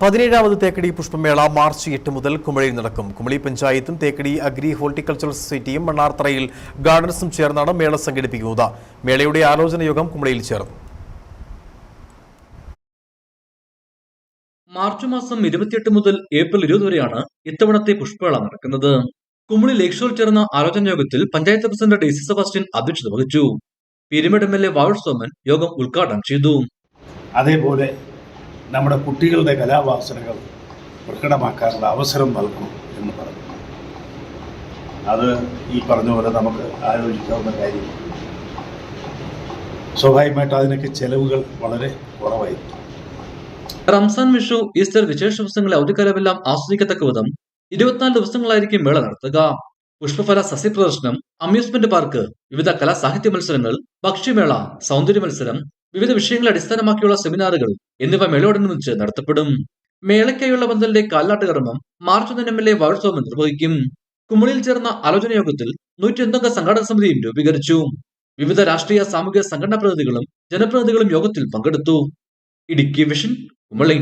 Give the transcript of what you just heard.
പതിനേഴാമത് Thekkady പുഷ്പമേള March എട്ട് മുതൽ കുമളിയിൽ നടക്കും. കുമളി പഞ്ചായത്തും തേക്കടി അഗ്രി ഹോർട്ടിക്കൾച്ചറൽ സൊസൈറ്റിയും മണ്ണാർത്തറയിൽ ഗാർഡൻസും ചേർന്നാണ് മേള സംഘടിപ്പിക്കുന്നത്. മേളയുടെ ആലോചന യോഗം കുമളിയിൽ ചേർന്നു. മാർച്ച് മാസം ഇരുപത്തിയെട്ട് മുതൽ ഏപ്രിൽ ഇരുപത് വരെയാണ് ഇത്തവണത്തെ പുഷ്പമേള നടക്കുന്നത്. കുമളി ലേക്ക് ഷോറിൽ ചേർന്ന ആലോചന യോഗത്തിൽ panchayat president D C Sebastian അധ്യക്ഷത വഹിച്ചു. പിരിമിഡ് എം എൽ എ വാഴ സോമൻ യോഗം ഉദ്ഘാടനം ചെയ്തു. അതേപോലെ നമ്മുടെ കുട്ടികളുടെ കലാവാസനകൾ പ്രകടമാക്കാനുള്ള അവസരം നൽകും എന്ന് പറഞ്ഞു. അത് ഈ പറഞ്ഞ പോലെ നമുക്ക് ആലോചിക്കാവുന്ന കാര്യം. സ്വാഭാവികമായിട്ട് അതിനൊക്കെ ചെലവുകൾ വളരെ കുറവായിരിക്കും. റംസാൻ വിഷു ഈസ്റ്റർ വിശേഷ ദിവസങ്ങളെ അവധിക്കാലമെല്ലാം ആസ്വദിക്കത്തക്ക വിധം ഇരുപത്തിനാല് ദിവസങ്ങളായിരിക്കും മേള നടത്തുക. പുഷ്പഫല സസ്യ പ്രദർശനം അമ്യൂസ്മെന്റ് പാർക്ക് വിവിധ കലാ സാഹിത്യ മത്സരങ്ങൾ ഭക്ഷ്യമേള സൗന്ദര്യ മത്സരം വിവിധ വിഷയങ്ങളെ അടിസ്ഥാനമാക്കിയുള്ള സെമിനാറുകൾ എന്നിവ മേളയോടനുബന്ധിച്ച് നടത്തപ്പെടും. മേളയ്ക്കായുള്ള പന്തലിന്റെ കാൽനാട്ട് കർമ്മം മാർച്ച് ഒന്നിന് എം എൽ എ വാഴ്സോമൻ നിർവഹിക്കും. കുമളിയിൽ ചേർന്ന ആലോചന യോഗത്തിൽ നൂറ്റി സംഘടന സമിതിയും രൂപീകരിച്ചു. വിവിധ രാഷ്ട്രീയ സാമൂഹിക സംഘടനാ പ്രതിനിധികളും ജനപ്രതിനിധികളും യോഗത്തിൽ പങ്കെടുത്തു. ഇടുക്കി വിഷൻ കുമളി.